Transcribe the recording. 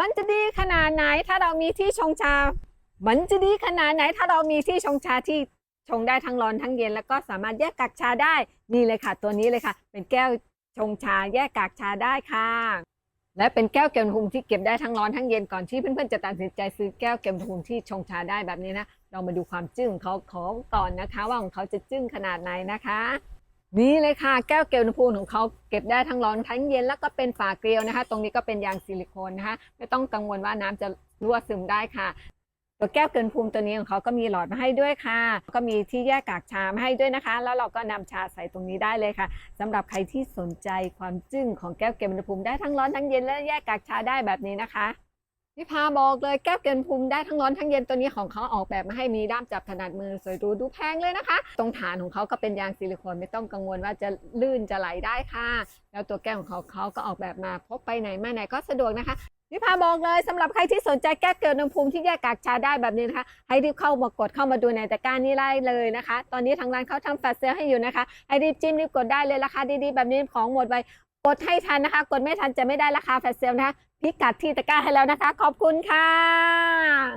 มันจะดีขนาดไหนถ้าเรามีที่ชงชา มันจะดีขนาดไหนถ้าเรามีที่ชงชาที่ชงได้ทั้งร้อนทั้งเย็นแล้วก็สามารถแยกกากชาได้นี่เลยค่ะ ตัวนี้เลยค่ะ เป็นแก้วชงชาแยกกากชาได้ค่ะ และเป็นแก้วเก็บอุณหภูมิที่เก็บได้ทั้งร้อนทั้งเย็นก่อนที่เพื่อนๆจะตัดสินใจซื้อแก้วเก็บอุณหภูมิที่ชงชาได้แบบนี้นะเรามาดูความจึ้งของเขาของก่อนนะคะ ว่าของเขาจะจึ้งขนาดไหนนะคะ นี่เลยค่ะแก้วเก็บอุณหภูมิของเขาเก็บได้ทั้งร้อนทั้งเย็นแล้วก็เป็นฝาเกลียวนะคะ ตรงนี้ก็เป็นยางซิลิโคนนะคะ ไม่ต้องกังวลว่าน้ำจะรั่วซึมได้ค่ะ ตัวแก้วเกินภูมิตัวนี้ของเขาก็มีหลอดมาให้ด้วยค่ะ ก็มีที่แยกกากชามาให้ด้วยนะคะ แล้วเราก็นำชาใส่ตรงนี้ได้เลยค่ะสำหรับใครที่สนใจความจึ้งของแก้วเก็บอุณหภูมิได้ทั้งร้อนทั้งเย็นและแยกกากชาได้แบบนี้นะคะ พี่พาบอกเลยแก้วเกินภูมิได้ทั้งร้อนทั้งเย็นตัวนี้ของเขาออกแบบมาให้มีด้ามจับถนัดมือสวยหรูดูแพงเลยนะคะ ตรงฐานของเขาก็เป็นยางซิลิโคนไม่ต้องกังวลว่าจะลื่นจะไหลได้ค่ะ แล้วตัวแก้วของเขาเขาก็ออกแบบมาพกไปไหนมาไหนก็สะดวกนะคะวิภาบอกเลยสำหรับใครที่สนใจแก้เกิดอุณภูมิที่แยกกากชาได้แบบนี้นะคะ ให้รีบเข้ามากดเข้ามาดูในตะกร้านี้ได้เลยนะคะ ตอนนี้ทางร้านเขาทำแฟลชเซลให้อยู่นะคะ ให้รีบจิ้มรีบกดได้เลยราคาดีๆแบบนี้ของหมดไป กดให้ทันนะคะ กดไม่ทันจะไม่ได้ราคาแฟลชเซลนะคะพิกัดที่ตะกร้าให้แล้วนะคะ ขอบคุณค่ะ